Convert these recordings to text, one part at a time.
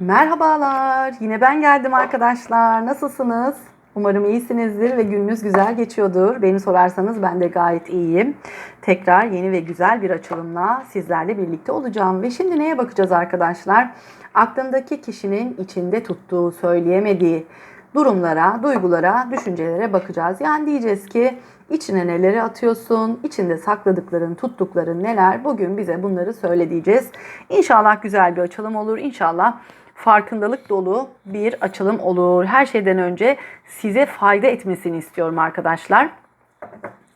Merhabalar. Yine ben geldim arkadaşlar. Nasılsınız? Umarım iyisinizdir ve gününüz güzel geçiyordur. Beni sorarsanız ben de gayet iyiyim. Tekrar yeni ve güzel bir açılımla sizlerle birlikte olacağım. Ve şimdi neye bakacağız arkadaşlar? Aklındaki kişinin içinde tuttuğu, söyleyemediği durumlara, duygulara, düşüncelere bakacağız. Yani diyeceğiz ki içine neleri atıyorsun, içinde sakladıkların, tuttukların neler? Bugün bize bunları söyle diyeceğiz. İnşallah güzel bir açılım olur. İnşallah farkındalık dolu bir açılım olur. Her şeyden önce size fayda etmesini istiyorum arkadaşlar.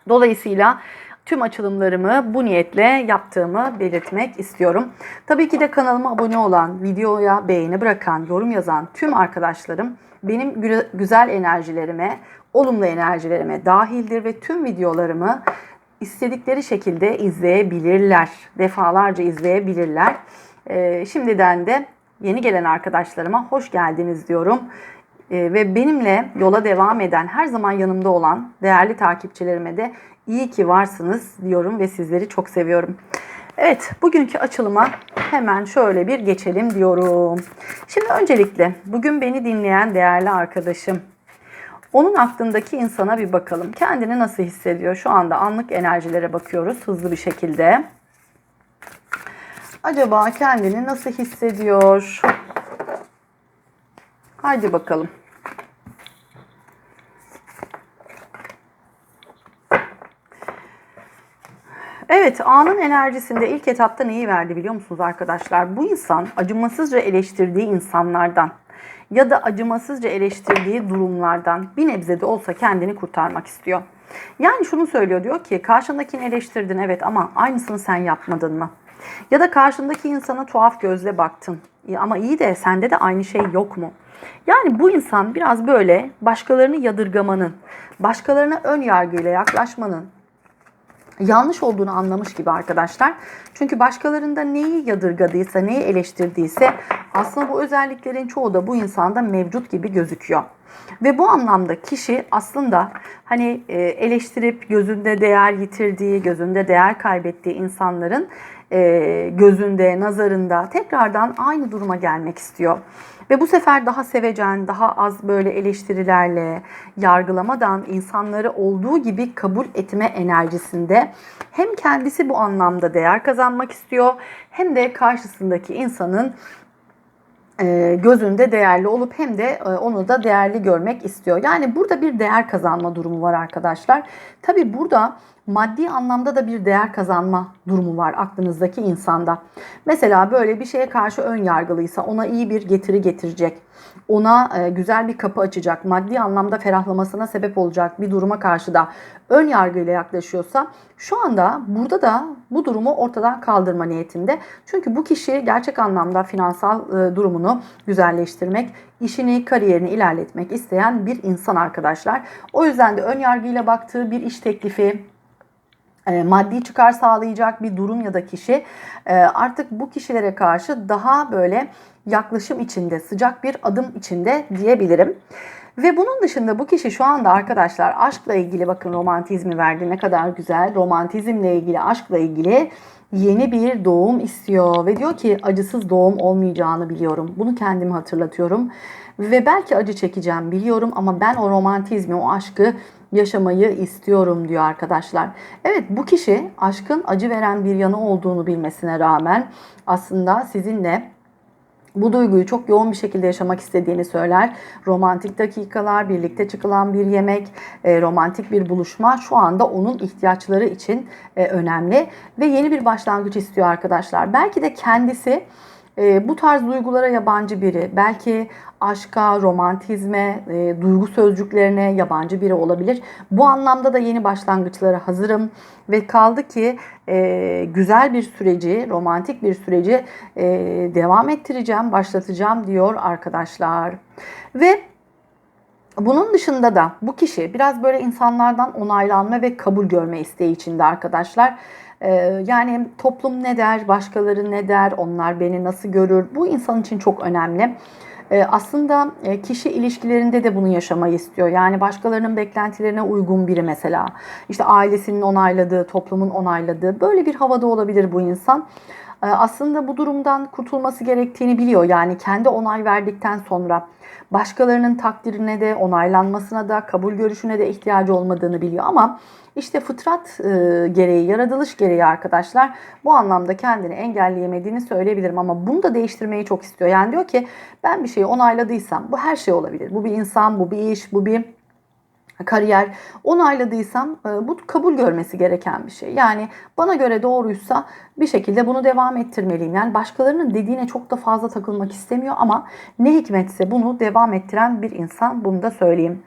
Dolayısıyla tüm açılımlarımı bu niyetle yaptığımı belirtmek istiyorum. Tabii ki de kanalıma abone olan, videoya beğeni bırakan, yorum yazan tüm arkadaşlarım benim gü- güzel enerjilerime, olumlu enerjilerime dahildir ve tüm videolarımı istedikleri şekilde izleyebilirler. Defalarca izleyebilirler. Ee, şimdiden de yeni gelen arkadaşlarıma hoş geldiniz diyorum. Ee, ve benimle yola devam eden, her zaman yanımda olan değerli takipçilerime de iyi ki varsınız diyorum ve sizleri çok seviyorum. Evet, bugünkü açılıma hemen şöyle bir geçelim diyorum. Şimdi öncelikle bugün beni dinleyen değerli arkadaşım, onun aklındaki insana bir bakalım. Kendini nasıl hissediyor? Şu anda anlık enerjilere bakıyoruz hızlı bir şekilde. Acaba kendini nasıl hissediyor? Haydi bakalım. Evet, anın enerjisinde ilk etapta neyi verdi biliyor musunuz arkadaşlar? Bu insan acımasızca eleştirdiği insanlardan ya da acımasızca eleştirdiği durumlardan bir nebze de olsa kendini kurtarmak istiyor. Yani şunu söylüyor diyor ki karşındakini eleştirdin evet ama aynısını sen yapmadın mı? Ya da karşındaki insana tuhaf gözle baktın. Ya Ama iyi de sende de aynı şey yok mu? Yani bu insan biraz böyle başkalarını yadırgamanın, başkalarına ön yargıyla yaklaşmanın, yanlış olduğunu anlamış gibi arkadaşlar. Çünkü başkalarında neyi yadırgadıysa, neyi eleştirdiyse aslında bu özelliklerin çoğu da bu insanda mevcut gibi gözüküyor. Ve bu anlamda kişi aslında hani e, eleştirip gözünde değer yitirdiği, gözünde değer kaybettiği insanların e, gözünde, nazarında tekrardan aynı duruma gelmek istiyor. Ve bu sefer daha sevecen, daha az böyle eleştirilerle, yargılamadan insanları olduğu gibi kabul etme enerjisinde hem kendisi bu anlamda değer kazanmak istiyor hem de karşısındaki insanın gözünde değerli olup hem de e, onu da değerli görmek istiyor. Yani burada bir değer kazanma durumu var arkadaşlar. Tabi burada maddi anlamda da bir değer kazanma durumu var aklınızdaki insanda. Mesela böyle bir şeye karşı ön yargılıysa ona iyi bir getiri getirecek. Ona e, güzel bir kapı açacak, maddi anlamda ferahlamasına sebep olacak bir duruma karşı da ön yargıyla yaklaşıyorsa şu anda burada da bu durumu ortadan kaldırma niyetinde. Çünkü bu kişi gerçek anlamda finansal e, durumunu güzelleştirmek, işini, kariyerini ilerletmek isteyen bir insan arkadaşlar. O yüzden de ön yargıyla baktığı bir iş teklifi, maddi çıkar sağlayacak bir durum ya da kişi e, artık bu kişilere karşı daha böyle yaklaşım içinde, sıcak bir adım içinde diyebilirim. Ve bunun dışında bu kişi şu anda arkadaşlar aşkla ilgili bakın romantizmi verdi ne kadar güzel. Romantizmle ilgili, aşkla ilgili yeni bir doğum istiyor ve diyor ki acısız doğum olmayacağını biliyorum. Bunu kendime hatırlatıyorum ve belki acı çekeceğim biliyorum ama ben o romantizmi, o aşkı yaşamayı istiyorum diyor arkadaşlar. Evet bu kişi aşkın acı veren bir yanı olduğunu bilmesine rağmen aslında sizinle bu duyguyu çok yoğun bir şekilde yaşamak istediğini söyler. Romantik dakikalar, birlikte çıkılan bir yemek, e, romantik bir buluşma şu anda onun ihtiyaçları için e, önemli ve yeni bir başlangıç istiyor arkadaşlar. Belki de kendisi e, bu tarz duygulara yabancı biri, belki aşka, romantizme, e, duygu sözcüklerine yabancı biri olabilir. Bu anlamda da yeni başlangıçlara hazırım ve kaldı ki e, güzel bir süreci, romantik bir süreci e, devam ettireceğim, başlatacağım diyor arkadaşlar. Ve bunun dışında da bu kişi biraz böyle insanlardan onaylanma ve kabul görme isteği içinde arkadaşlar. Ee, yani toplum ne der, başkaları ne der, onlar beni nasıl görür bu insan için çok önemli. Ee, aslında e, kişi ilişkilerinde de bunu yaşamayı istiyor. Yani başkalarının beklentilerine uygun biri mesela. İşte ailesinin onayladığı, toplumun onayladığı böyle bir havada olabilir bu insan. E, aslında bu durumdan kurtulması gerektiğini biliyor. Yani kendi onay verdikten sonra başkalarının takdirine de onaylanmasına da kabul görüşüne de ihtiyacı olmadığını biliyor ama işte fıtrat e, gereği, yaratılış gereği arkadaşlar bu anlamda kendini engelleyemediğini söyleyebilirim ama bunu da değiştirmeyi çok istiyor. Yani diyor ki ben bir şeyi onayladıysam bu her şey olabilir. Bu bir insan, bu bir iş, bu bir kariyer onayladıysam e, bu kabul görmesi gereken bir şey. Yani bana göre doğruysa bir şekilde bunu devam ettirmeliyim. Yani başkalarının dediğine çok da fazla takılmak istemiyor ama ne hikmetse bunu devam ettiren bir insan bunu da söyleyeyim.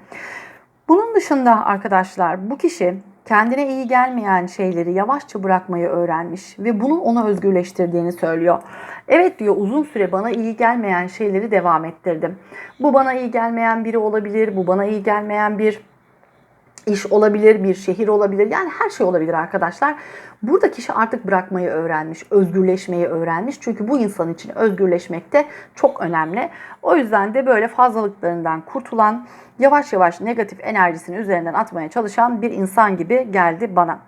Bunun dışında arkadaşlar bu kişi kendine iyi gelmeyen şeyleri yavaşça bırakmayı öğrenmiş ve bunun onu özgürleştirdiğini söylüyor. Evet diyor uzun süre bana iyi gelmeyen şeyleri devam ettirdim. Bu bana iyi gelmeyen biri olabilir, bu bana iyi gelmeyen bir iş olabilir, bir şehir olabilir. Yani her şey olabilir arkadaşlar. Burada kişi artık bırakmayı öğrenmiş, özgürleşmeyi öğrenmiş. Çünkü bu insan için özgürleşmek de çok önemli. O yüzden de böyle fazlalıklarından kurtulan, yavaş yavaş negatif enerjisini üzerinden atmaya çalışan bir insan gibi geldi bana.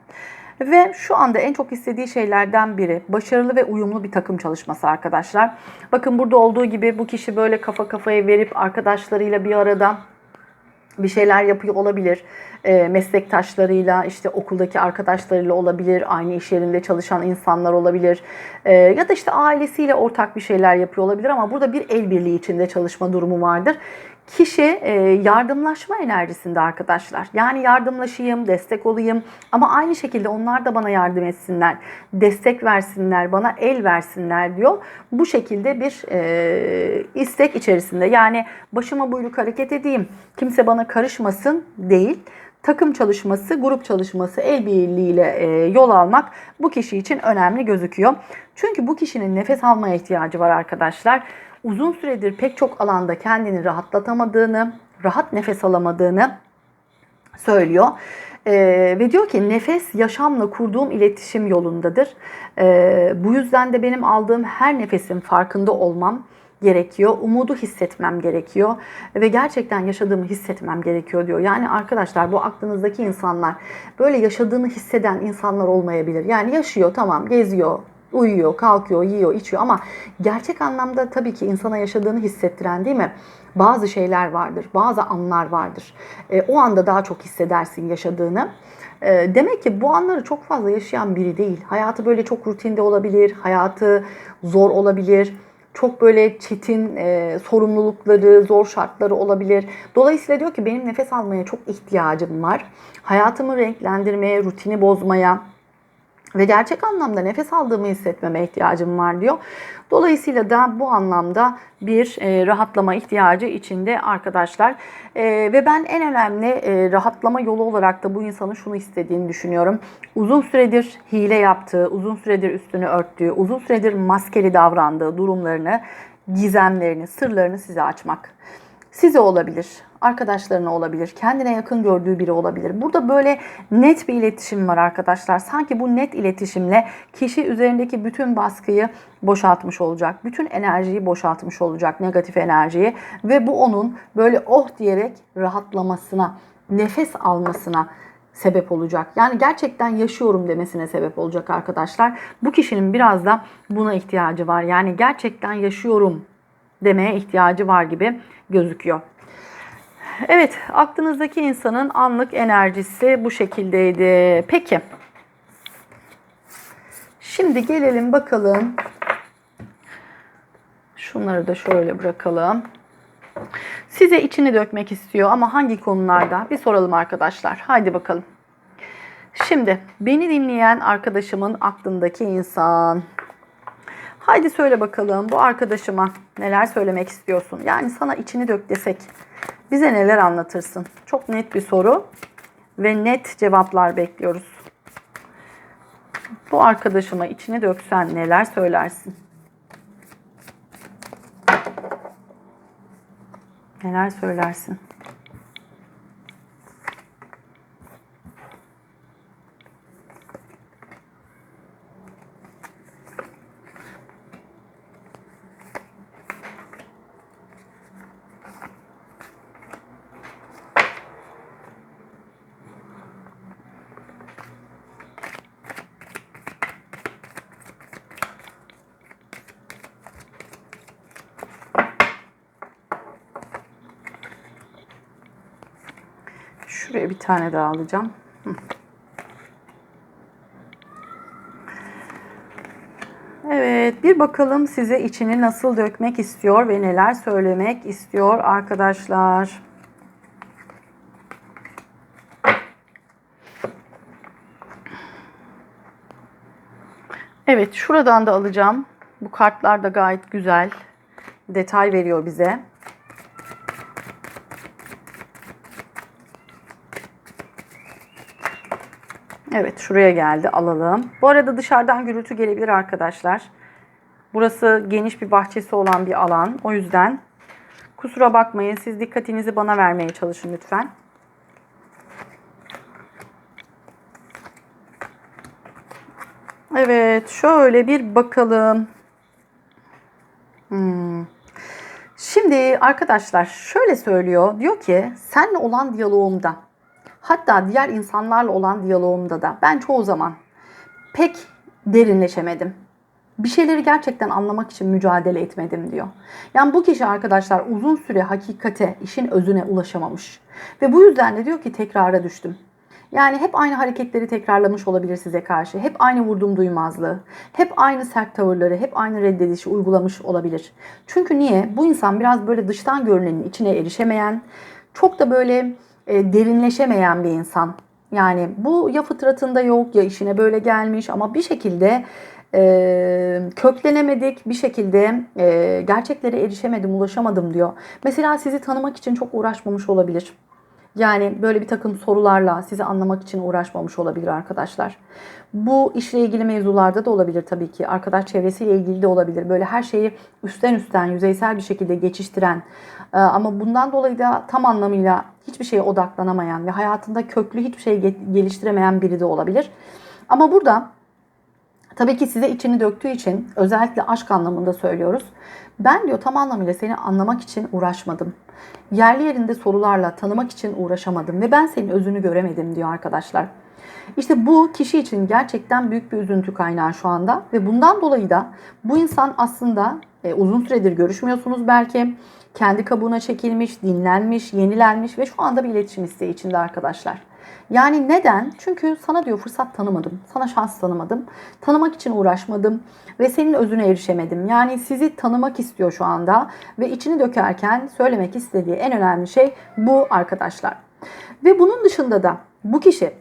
Ve şu anda en çok istediği şeylerden biri başarılı ve uyumlu bir takım çalışması arkadaşlar. Bakın burada olduğu gibi bu kişi böyle kafa kafaya verip arkadaşlarıyla bir arada bir şeyler yapıyor olabilir. E, meslektaşlarıyla, işte okuldaki arkadaşlarıyla olabilir, aynı iş yerinde çalışan insanlar olabilir. E, ya da işte ailesiyle ortak bir şeyler yapıyor olabilir ama burada bir el birliği içinde çalışma durumu vardır. Kişi e, yardımlaşma enerjisinde arkadaşlar. Yani yardımlaşayım, destek olayım ama aynı şekilde onlar da bana yardım etsinler, destek versinler, bana el versinler diyor. Bu şekilde bir e, istek içerisinde. Yani başıma buyruk hareket edeyim, kimse bana karışmasın değil takım çalışması, grup çalışması, el birliğiyle e, yol almak bu kişi için önemli gözüküyor. Çünkü bu kişinin nefes almaya ihtiyacı var arkadaşlar. Uzun süredir pek çok alanda kendini rahatlatamadığını, rahat nefes alamadığını söylüyor. Ee, ve diyor ki nefes yaşamla kurduğum iletişim yolundadır. Ee, bu yüzden de benim aldığım her nefesin farkında olmam gerekiyor. Umudu hissetmem gerekiyor ve gerçekten yaşadığımı hissetmem gerekiyor diyor. Yani arkadaşlar bu aklınızdaki insanlar böyle yaşadığını hisseden insanlar olmayabilir. Yani yaşıyor tamam geziyor, uyuyor, kalkıyor, yiyor, içiyor ama gerçek anlamda tabii ki insana yaşadığını hissettiren değil mi? Bazı şeyler vardır, bazı anlar vardır. E, o anda daha çok hissedersin yaşadığını. E, demek ki bu anları çok fazla yaşayan biri değil. Hayatı böyle çok rutinde olabilir, hayatı zor olabilir çok böyle çetin e, sorumlulukları, zor şartları olabilir. Dolayısıyla diyor ki benim nefes almaya çok ihtiyacım var. Hayatımı renklendirmeye, rutini bozmaya, ve gerçek anlamda nefes aldığımı hissetmeme ihtiyacım var diyor. Dolayısıyla da bu anlamda bir e, rahatlama ihtiyacı içinde arkadaşlar. E, ve ben en önemli e, rahatlama yolu olarak da bu insanın şunu istediğini düşünüyorum. Uzun süredir hile yaptığı, uzun süredir üstünü örttüğü, uzun süredir maskeli davrandığı durumlarını, gizemlerini, sırlarını size açmak. Size olabilir, arkadaşlarına olabilir, kendine yakın gördüğü biri olabilir. Burada böyle net bir iletişim var arkadaşlar. Sanki bu net iletişimle kişi üzerindeki bütün baskıyı boşaltmış olacak. Bütün enerjiyi boşaltmış olacak, negatif enerjiyi ve bu onun böyle oh diyerek rahatlamasına, nefes almasına sebep olacak. Yani gerçekten yaşıyorum demesine sebep olacak arkadaşlar. Bu kişinin biraz da buna ihtiyacı var. Yani gerçekten yaşıyorum demeye ihtiyacı var gibi gözüküyor. Evet, aklınızdaki insanın anlık enerjisi bu şekildeydi. Peki. Şimdi gelelim bakalım. Şunları da şöyle bırakalım. Size içini dökmek istiyor ama hangi konularda? Bir soralım arkadaşlar. Haydi bakalım. Şimdi beni dinleyen arkadaşımın aklındaki insan. Haydi söyle bakalım bu arkadaşıma neler söylemek istiyorsun? Yani sana içini dök desek bize neler anlatırsın? Çok net bir soru ve net cevaplar bekliyoruz. Bu arkadaşıma içini döksen neler söylersin? Neler söylersin? Şuraya bir tane daha alacağım. Evet, bir bakalım size içini nasıl dökmek istiyor ve neler söylemek istiyor arkadaşlar. Evet, şuradan da alacağım. Bu kartlar da gayet güzel. Detay veriyor bize. Evet şuraya geldi alalım. Bu arada dışarıdan gürültü gelebilir arkadaşlar. Burası geniş bir bahçesi olan bir alan. O yüzden kusura bakmayın. Siz dikkatinizi bana vermeye çalışın lütfen. Evet şöyle bir bakalım. Hmm. Şimdi arkadaşlar şöyle söylüyor. Diyor ki senle olan diyalogumda hatta diğer insanlarla olan diyalogumda da ben çoğu zaman pek derinleşemedim. Bir şeyleri gerçekten anlamak için mücadele etmedim diyor. Yani bu kişi arkadaşlar uzun süre hakikate, işin özüne ulaşamamış. Ve bu yüzden de diyor ki tekrara düştüm. Yani hep aynı hareketleri tekrarlamış olabilir size karşı. Hep aynı vurdum duymazlığı. Hep aynı sert tavırları, hep aynı reddedişi uygulamış olabilir. Çünkü niye? Bu insan biraz böyle dıştan görünenin içine erişemeyen, çok da böyle e, derinleşemeyen bir insan. Yani bu ya fıtratında yok ya işine böyle gelmiş ama bir şekilde e, köklenemedik bir şekilde e, gerçeklere erişemedim, ulaşamadım diyor. Mesela sizi tanımak için çok uğraşmamış olabilir. Yani böyle bir takım sorularla sizi anlamak için uğraşmamış olabilir arkadaşlar. Bu işle ilgili mevzularda da olabilir tabii ki. Arkadaş çevresiyle ilgili de olabilir. Böyle her şeyi üstten üstten yüzeysel bir şekilde geçiştiren e, ama bundan dolayı da tam anlamıyla hiçbir şeye odaklanamayan ve hayatında köklü hiçbir şey geliştiremeyen biri de olabilir. Ama burada Tabii ki size içini döktüğü için özellikle aşk anlamında söylüyoruz. Ben diyor tam anlamıyla seni anlamak için uğraşmadım. Yerli yerinde sorularla tanımak için uğraşamadım ve ben senin özünü göremedim diyor arkadaşlar. İşte bu kişi için gerçekten büyük bir üzüntü kaynağı şu anda ve bundan dolayı da bu insan aslında e, uzun süredir görüşmüyorsunuz belki. Kendi kabuğuna çekilmiş, dinlenmiş, yenilenmiş ve şu anda bir iletişim isteği içinde arkadaşlar. Yani neden? Çünkü sana diyor fırsat tanımadım. Sana şans tanımadım. Tanımak için uğraşmadım ve senin özüne erişemedim. Yani sizi tanımak istiyor şu anda ve içini dökerken söylemek istediği en önemli şey bu arkadaşlar. Ve bunun dışında da bu kişi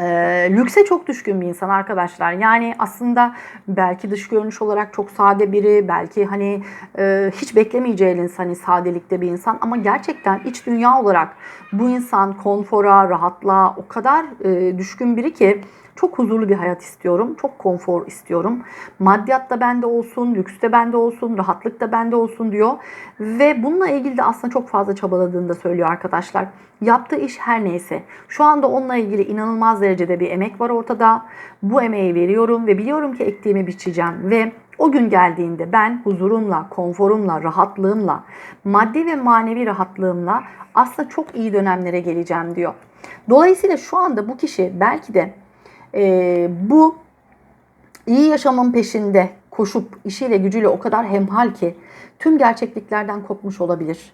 e, lükse çok düşkün bir insan arkadaşlar. Yani aslında belki dış görünüş olarak çok sade biri, belki hani e, hiç beklemeyeceğiniz hani sadelikte bir insan ama gerçekten iç dünya olarak bu insan konfora, rahatlığa o kadar e, düşkün biri ki çok huzurlu bir hayat istiyorum. Çok konfor istiyorum. Maddiyat da bende olsun, lüks de bende olsun, rahatlık da bende olsun diyor. Ve bununla ilgili de aslında çok fazla çabaladığını da söylüyor arkadaşlar. Yaptığı iş her neyse. Şu anda onunla ilgili inanılmaz derecede bir emek var ortada. Bu emeği veriyorum ve biliyorum ki ektiğimi biçeceğim. Ve o gün geldiğinde ben huzurumla, konforumla, rahatlığımla, maddi ve manevi rahatlığımla aslında çok iyi dönemlere geleceğim diyor. Dolayısıyla şu anda bu kişi belki de e, bu iyi yaşamın peşinde koşup işiyle gücüyle o kadar hemhal ki tüm gerçekliklerden kopmuş olabilir.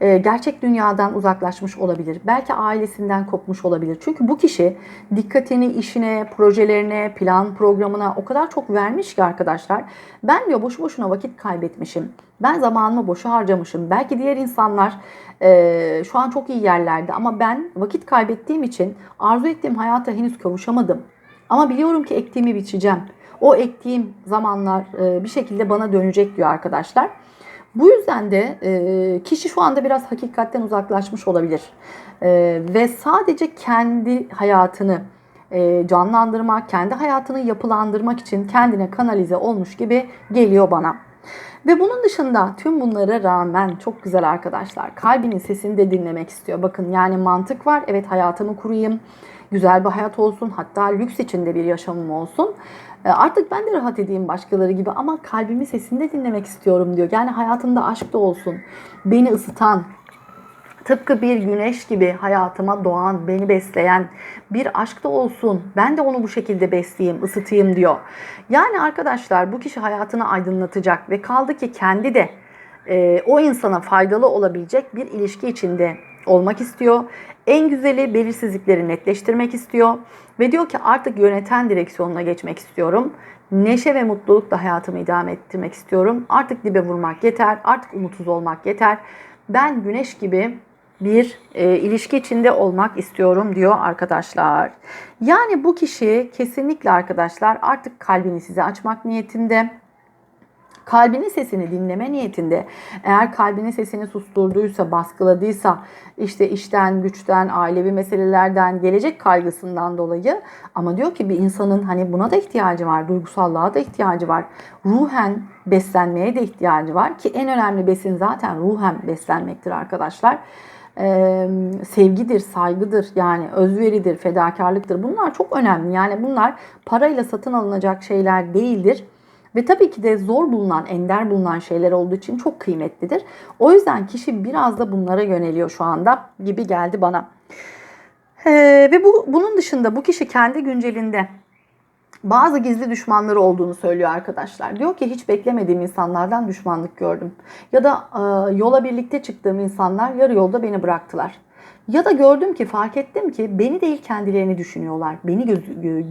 E, gerçek dünyadan uzaklaşmış olabilir. Belki ailesinden kopmuş olabilir. Çünkü bu kişi dikkatini işine, projelerine, plan programına o kadar çok vermiş ki arkadaşlar. Ben diyor boşu boşuna vakit kaybetmişim. Ben zamanımı boşa harcamışım. Belki diğer insanlar e, şu an çok iyi yerlerde ama ben vakit kaybettiğim için arzu ettiğim hayata henüz kavuşamadım. Ama biliyorum ki ektiğimi biçeceğim. O ektiğim zamanlar e, bir şekilde bana dönecek diyor arkadaşlar. Bu yüzden de e, kişi şu anda biraz hakikatten uzaklaşmış olabilir. E, ve sadece kendi hayatını canlandırmak, kendi hayatını yapılandırmak için kendine kanalize olmuş gibi geliyor bana. Ve bunun dışında tüm bunlara rağmen çok güzel arkadaşlar. Kalbinin sesini de dinlemek istiyor. Bakın yani mantık var. Evet hayatımı kurayım güzel bir hayat olsun, hatta lüks içinde bir yaşamım olsun. E, artık ben de rahat edeyim başkaları gibi ama kalbimi sesini de dinlemek istiyorum diyor. Yani hayatımda aşk da olsun. Beni ısıtan, tıpkı bir güneş gibi hayatıma doğan, beni besleyen bir aşk da olsun. Ben de onu bu şekilde besleyeyim, ısıtayım diyor. Yani arkadaşlar bu kişi hayatını aydınlatacak ve kaldı ki kendi de e, o insana faydalı olabilecek bir ilişki içinde olmak istiyor. En güzeli belirsizlikleri netleştirmek istiyor. Ve diyor ki artık yöneten direksiyonuna geçmek istiyorum. Neşe ve mutlulukla hayatımı idame ettirmek istiyorum. Artık dibe vurmak yeter. Artık umutsuz olmak yeter. Ben güneş gibi bir e, ilişki içinde olmak istiyorum diyor arkadaşlar. Yani bu kişi kesinlikle arkadaşlar artık kalbini size açmak niyetinde. Kalbinin sesini dinleme niyetinde eğer kalbinin sesini susturduysa, baskıladıysa işte işten, güçten, ailevi meselelerden, gelecek kaygısından dolayı ama diyor ki bir insanın hani buna da ihtiyacı var, duygusallığa da ihtiyacı var. Ruhen beslenmeye de ihtiyacı var ki en önemli besin zaten ruhen beslenmektir arkadaşlar ee, sevgidir, saygıdır, yani özveridir, fedakarlıktır. Bunlar çok önemli. Yani bunlar parayla satın alınacak şeyler değildir. Ve tabii ki de zor bulunan, ender bulunan şeyler olduğu için çok kıymetlidir. O yüzden kişi biraz da bunlara yöneliyor şu anda gibi geldi bana. Ee, ve bu bunun dışında bu kişi kendi güncelinde bazı gizli düşmanları olduğunu söylüyor arkadaşlar. Diyor ki hiç beklemediğim insanlardan düşmanlık gördüm. Ya da e, yola birlikte çıktığım insanlar yarı yolda beni bıraktılar. Ya da gördüm ki fark ettim ki beni değil kendilerini düşünüyorlar. Beni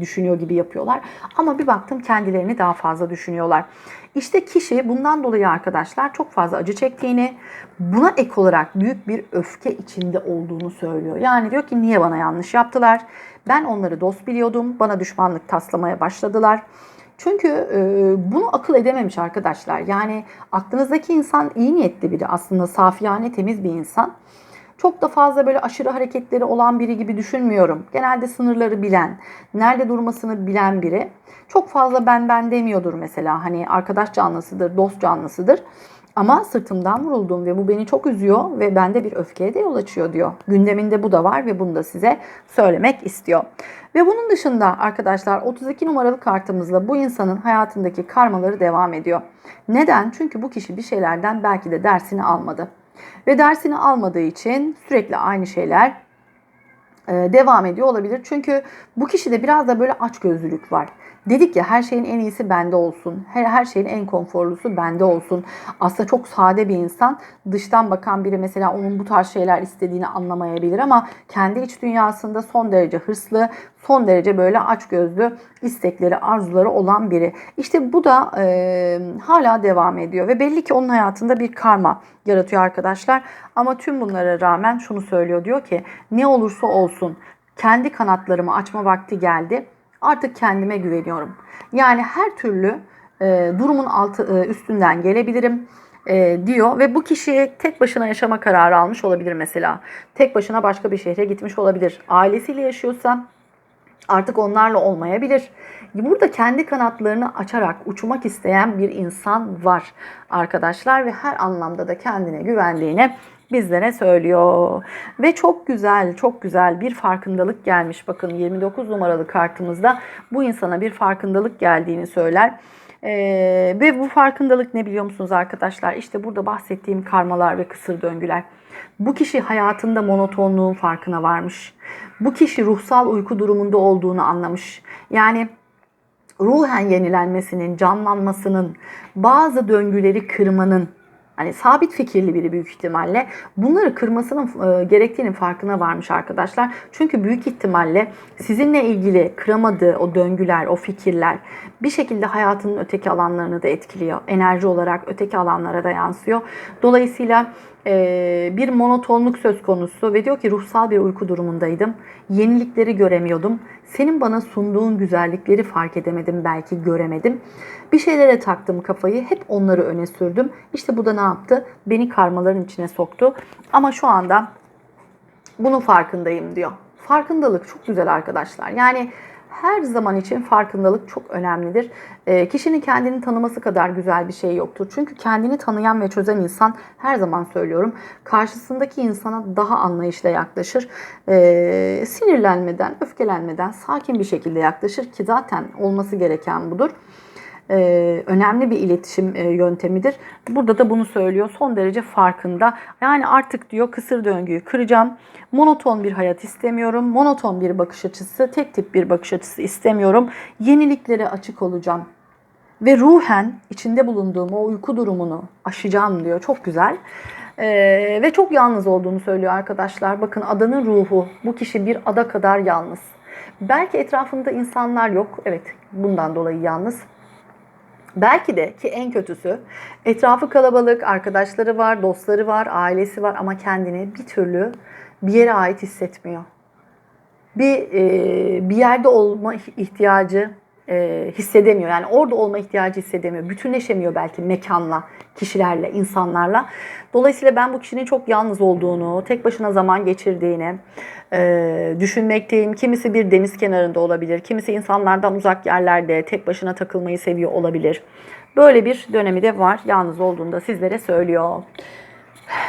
düşünüyor gibi yapıyorlar. Ama bir baktım kendilerini daha fazla düşünüyorlar. İşte kişi bundan dolayı arkadaşlar çok fazla acı çektiğini, buna ek olarak büyük bir öfke içinde olduğunu söylüyor. Yani diyor ki niye bana yanlış yaptılar? Ben onları dost biliyordum. Bana düşmanlık taslamaya başladılar. Çünkü e, bunu akıl edememiş arkadaşlar. Yani aklınızdaki insan iyi niyetli biri aslında safiyane temiz bir insan. Çok da fazla böyle aşırı hareketleri olan biri gibi düşünmüyorum. Genelde sınırları bilen, nerede durmasını bilen biri. Çok fazla ben ben demiyordur mesela. Hani arkadaş canlısıdır, dost canlısıdır. Ama sırtımdan vuruldum ve bu beni çok üzüyor ve bende bir öfkeye de yol açıyor diyor. Gündeminde bu da var ve bunu da size söylemek istiyor. Ve bunun dışında arkadaşlar 32 numaralı kartımızla bu insanın hayatındaki karmaları devam ediyor. Neden? Çünkü bu kişi bir şeylerden belki de dersini almadı. Ve dersini almadığı için sürekli aynı şeyler e, devam ediyor olabilir. Çünkü bu kişide biraz da böyle açgözlülük var. Dedik ya her şeyin en iyisi bende olsun. Her, her şeyin en konforlusu bende olsun. Aslında çok sade bir insan. Dıştan bakan biri mesela onun bu tarz şeyler istediğini anlamayabilir ama kendi iç dünyasında son derece hırslı, son derece böyle açgözlü istekleri, arzuları olan biri. İşte bu da e, hala devam ediyor ve belli ki onun hayatında bir karma yaratıyor arkadaşlar. Ama tüm bunlara rağmen şunu söylüyor diyor ki ne olursa olsun kendi kanatlarımı açma vakti geldi Artık kendime güveniyorum. Yani her türlü e, durumun altı e, üstünden gelebilirim e, diyor ve bu kişi tek başına yaşama kararı almış olabilir mesela. Tek başına başka bir şehre gitmiş olabilir. Ailesiyle yaşıyorsa artık onlarla olmayabilir. Burada kendi kanatlarını açarak uçmak isteyen bir insan var arkadaşlar ve her anlamda da kendine güvendiğine bizlere söylüyor. Ve çok güzel, çok güzel bir farkındalık gelmiş. Bakın 29 numaralı kartımızda bu insana bir farkındalık geldiğini söyler. Ee, ve bu farkındalık ne biliyor musunuz arkadaşlar? İşte burada bahsettiğim karmalar ve kısır döngüler. Bu kişi hayatında monotonluğun farkına varmış. Bu kişi ruhsal uyku durumunda olduğunu anlamış. Yani ruhen yenilenmesinin, canlanmasının, bazı döngüleri kırmanın, Hani sabit fikirli biri büyük ihtimalle bunları kırmasının e, gerektiğinin farkına varmış arkadaşlar. Çünkü büyük ihtimalle sizinle ilgili kıramadığı o döngüler, o fikirler bir şekilde hayatının öteki alanlarını da etkiliyor. Enerji olarak öteki alanlara da yansıyor. Dolayısıyla e, bir monotonluk söz konusu ve diyor ki ruhsal bir uyku durumundaydım. Yenilikleri göremiyordum. Senin bana sunduğun güzellikleri fark edemedim, belki göremedim. Bir şeylere taktım kafayı, hep onları öne sürdüm. İşte bu da ne yaptı? Beni karmaların içine soktu. Ama şu anda bunun farkındayım diyor. Farkındalık çok güzel arkadaşlar. Yani her zaman için farkındalık çok önemlidir. E, kişinin kendini tanıması kadar güzel bir şey yoktur. Çünkü kendini tanıyan ve çözen insan her zaman söylüyorum karşısındaki insana daha anlayışla yaklaşır. E, sinirlenmeden, öfkelenmeden sakin bir şekilde yaklaşır ki zaten olması gereken budur e, önemli bir iletişim e, yöntemidir. Burada da bunu söylüyor. Son derece farkında. Yani artık diyor kısır döngüyü kıracağım. Monoton bir hayat istemiyorum. Monoton bir bakış açısı, tek tip bir bakış açısı istemiyorum. Yeniliklere açık olacağım. Ve ruhen içinde bulunduğum o uyku durumunu aşacağım diyor. Çok güzel. Ee, ve çok yalnız olduğunu söylüyor arkadaşlar. Bakın adanın ruhu. Bu kişi bir ada kadar yalnız. Belki etrafında insanlar yok. Evet bundan dolayı yalnız. Belki de ki en kötüsü etrafı kalabalık, arkadaşları var, dostları var, ailesi var ama kendini bir türlü bir yere ait hissetmiyor. Bir e, bir yerde olma ihtiyacı e, hissedemiyor. Yani orada olma ihtiyacı hissedemiyor. Bütünleşemiyor belki mekanla, kişilerle, insanlarla. Dolayısıyla ben bu kişinin çok yalnız olduğunu, tek başına zaman geçirdiğini e, düşünmekteyim. Kimisi bir deniz kenarında olabilir, kimisi insanlardan uzak yerlerde tek başına takılmayı seviyor olabilir. Böyle bir dönemi de var. Yalnız olduğunu da sizlere söylüyor.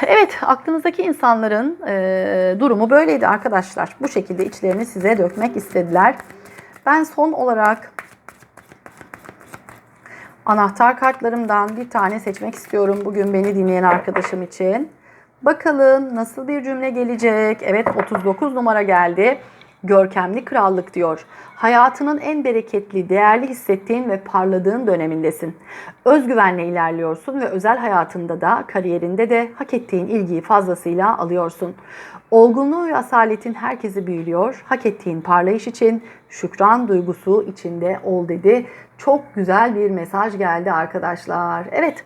Evet, aklınızdaki insanların e, durumu böyleydi arkadaşlar. Bu şekilde içlerini size dökmek istediler. Ben son olarak anahtar kartlarımdan bir tane seçmek istiyorum bugün beni dinleyen arkadaşım için. Bakalım nasıl bir cümle gelecek? Evet 39 numara geldi. Görkemli krallık diyor. Hayatının en bereketli, değerli hissettiğin ve parladığın dönemindesin. Özgüvenle ilerliyorsun ve özel hayatında da, kariyerinde de hak ettiğin ilgiyi fazlasıyla alıyorsun. Olgunluğu ve asaletin herkesi büyülüyor. Hak ettiğin parlayış için şükran duygusu içinde ol dedi. Çok güzel bir mesaj geldi arkadaşlar. Evet.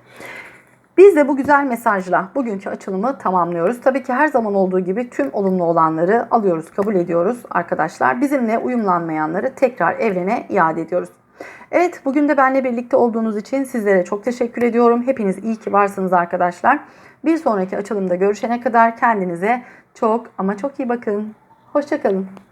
Biz de bu güzel mesajla bugünkü açılımı tamamlıyoruz. Tabii ki her zaman olduğu gibi tüm olumlu olanları alıyoruz, kabul ediyoruz arkadaşlar. Bizimle uyumlanmayanları tekrar evrene iade ediyoruz. Evet, bugün de benimle birlikte olduğunuz için sizlere çok teşekkür ediyorum. Hepiniz iyi ki varsınız arkadaşlar. Bir sonraki açılımda görüşene kadar kendinize çok ama çok iyi bakın. Hoşçakalın.